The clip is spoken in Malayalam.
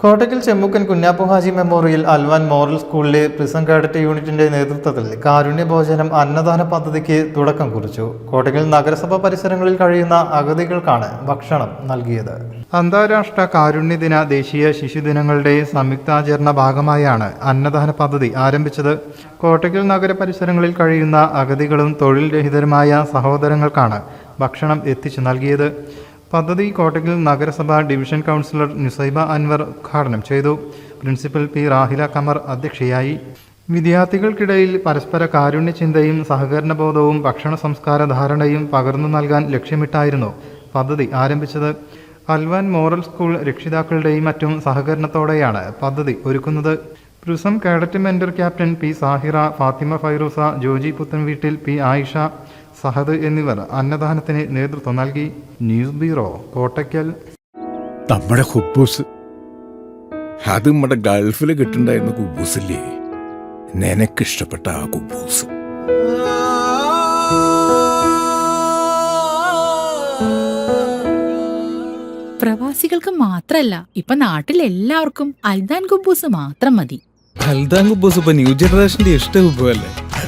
കോട്ടക്കൽ ചെമ്മുക്കൻ കുഞ്ഞാപ്പു ഹാജി മെമ്മോറിയൽ അൽവാൻ മോറൽ സ്കൂളിലെ പ്രിസം കാഡറ്റ് യൂണിറ്റിന്റെ നേതൃത്വത്തിൽ കാരുണ്യ ഭോജനം അന്നദാന പദ്ധതിക്ക് തുടക്കം കുറിച്ചു. കോട്ടക്കൽ നഗരസഭ പരിസരങ്ങളിൽ കഴിയുന്ന അഗതികൾക്കാണ് ഭക്ഷണം നൽകിയത്. അന്താരാഷ്ട്ര കാരുണ്യ ദിന ദേശീയ ശിശുദിനങ്ങളുടെ സംയുക്താചരണ ഭാഗമായാണ് അന്നദാന പദ്ധതി ആരംഭിച്ചത്. കോട്ടക്കൽ നഗര പരിസരങ്ങളിൽ കഴിയുന്ന അഗതികളും തൊഴിൽ രഹിതരുമായ സഹോദരങ്ങൾക്കാണ് ഭക്ഷണം എത്തിച്ചു നൽകിയത്. പദ്ധതി കോട്ടയ്ക്കൽ നഗരസഭ ഡിവിഷൻ കൗൺസിലർ നുസൈബ അൻവർ ഉദ്ഘാടനം ചെയ്തു. പ്രിൻസിപ്പൽ പി റാഹില കമർ അധ്യക്ഷയായി. വിദ്യാർത്ഥികൾക്കിടയിൽ പരസ്പര കാരുണ്യ ചിന്തയും സഹകരണബോധവും ഭക്ഷണ സംസ്കാര ധാരണയും പകർന്നു നൽകാൻ ലക്ഷ്യമിട്ടായിരുന്നു പദ്ധതി ആരംഭിച്ചത്. അൽവാൻ മോറൽ സ്കൂൾ രക്ഷിതാക്കളുടെയും മറ്റും സഹകരണത്തോടെയാണ് പദ്ധതി ഒരുക്കുന്നത്. Prism cadet mentor captain P Sahira Fathima Fairoosa Joji Puthenveettil P Ayisha Sahad എന്നിവർ അന്നദാനത്തിന് നേതൃത്വം നൽകി. News bureau Kottakkal. നമ്മുടെ ഹുബൂസ്. അത് നമ്മുടെ ഗൾഫിൽ കിട്ടുണ്ടായിരുന്ന കുബൂസില്ലേ? നിനക്കിഷ്ടപ്പെട്ട ആ കുബൂസ്. പ്രവാസികൾക്ക് മാത്രല്ല ഇപ്പൊ നാട്ടിലെല്ലാവർക്കും അൽദാൻ കുബൂസ് മാത്രം മതി. അൽദാൻ കുബൂസ് ഇപ്പൊ ന്യൂ ജനറേഷന്റെ ഇഷ്ട കുബുവല്ലേ